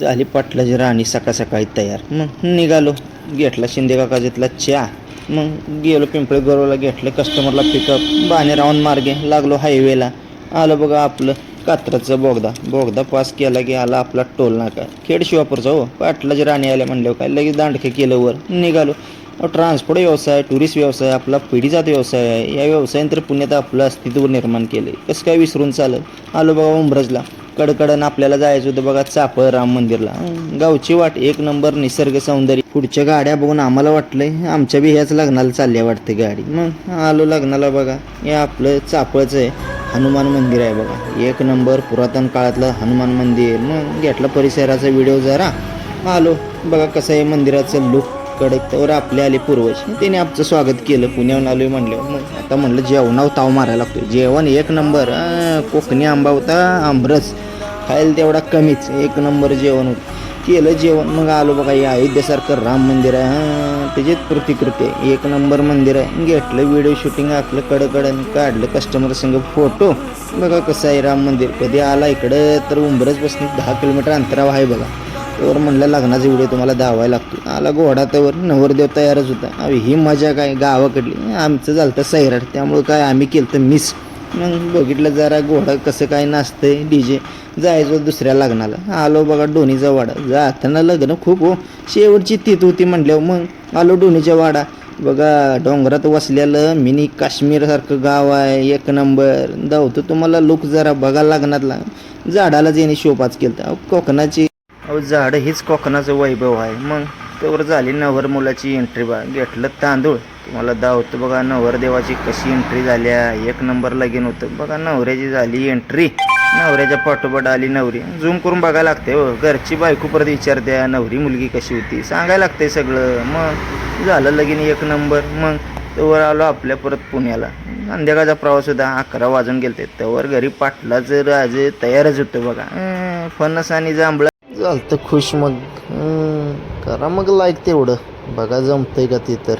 झाली पाटलाची राणी सकाळ सकाळी तयार. मग निघालो. घेतला शिंदे काकाजीतला चहा. मग गेलो पिंपळे गरोला घेतलं कस्टमरला पिकअप बाहेर राहून मार्गे लागलो हायवेला आलं बघा आपलं कात्रचं बोगदा. बोगदा पास केला की आला आपला टोल नाका. खेड शिवापूरचा हो. पाटलाची राणी आल्या म्हणल्यावर काय? लगेच दांडके केलं वर. निघालो. ट्रान्सपोर्ट व्यवसाय टुरिस्ट व्यवसाय आपला पिढीजात व्यवसाय आहे. या व्यवसायानंतर पुण्यात आपलं अस्तित्व निर्माण केले कसं काय विसरून चालेल आलो बघा उंब्रजला. कडकडन आपल्याला जायचं होतं बघा चापळ राम मंदिरला. गावची वाट एक नंबर निसर्ग सौंदर्य. पुढच्या गाड्या बघून आम्हाला वाटलंय आमच्या बी ह्याच लग्नाला चालल्या वाटते गाडी. मग आलो लग्नाला बघा हे आपलं चापळचं आहे हनुमान मंदिर आहे बघा. एक नंबर पुरातन काळातलं हनुमान मंदिर. मग घेतला परिसराचा व्हिडिओ जरा. आलो बघा कसं आहे मंदिराचं लुक कडक. तर आपले आले पूर्वज. त्याने आमचं स्वागत केलं पुण्याहून आलोय म्हणलं मग आता म्हणलं जेवणावर ताव मारायला लागतो जेवण एक नंबर कोकणी आंबा होता आंबरस खायला तेवढा कमीच. एक नंबर जेवण होतं. केलं जेवण. मग आलो बघा या अयोध्येसारखं राम मंदिर आहे. हां त्याचीच प्रतिकृती आहे. एक नंबर मंदिर आहे. घेतलं व्हिडिओ शूटिंग आपलं कडकडं काढलं कस्टमर संग फोटो बघा कसं आहे राम मंदिर. कधी आला इकडं तर उंबरजपासून दहा किलोमीटर अंतरावर आहे बघा. त्यावर म्हणलं लग्नाचा व्हिडिओ तुम्हाला दावायला लागतो. आला घोडा त्यावर नवरदेव तयारच होता. अरे ही मजा काय? गावाकडली. आमचं झालं तर सैराट. त्यामुळं काय आम्ही केलं तर मिस मग बघितलं जरा घोडा कसं काय नाचतंय डी जे जायचं दुसऱ्या लग्नाला. आलो बघा डोनीचा वाडा. जाताना लग्न खूप हो. शेवटची तीत होती म्हटल्यावर मग आलो डोनीच्या वाडा. बघा डोंगरात वसलेलं मिनी काश्मीरसारखं गाव आहे एक नंबर. धावतो तुम्हाला लुक जरा बघा लग्नातला. झाडाला जेणे शोपाच केलं अहो कोकणाची अहो झाडं हीच कोकणाचं वैभव आहे. मग त्यावर झाली नवर मुलाची एंट्री बा. घेतलं तांदूळ. तुम्हाला दावतो बघा नवरदेवाची कशी एंट्री झाल्या एक नंबर लगीन होतं. बघा नवऱ्याची झाली एंट्री नवऱ्याच्या पाठोपाठ आली नवरी. झूम करून बघायला लागते हो. घरची बायको परत विचारत्या नवरी मुलगी कशी होती? सांगायला लागते सगळं. मग झालं लगीन एक नंबर मग तेवर आलो आपल्या परत पुण्याला. संध्याकाळचा प्रवास होता. अकरा वाजून गेलते. त्यावर घरी पाटलाचं राज तयारच होतं बघा. फणस आणि जांभळा. झालं खुश मग. करा मग लाईक तेवढं. बघा जमतंय का ते तर.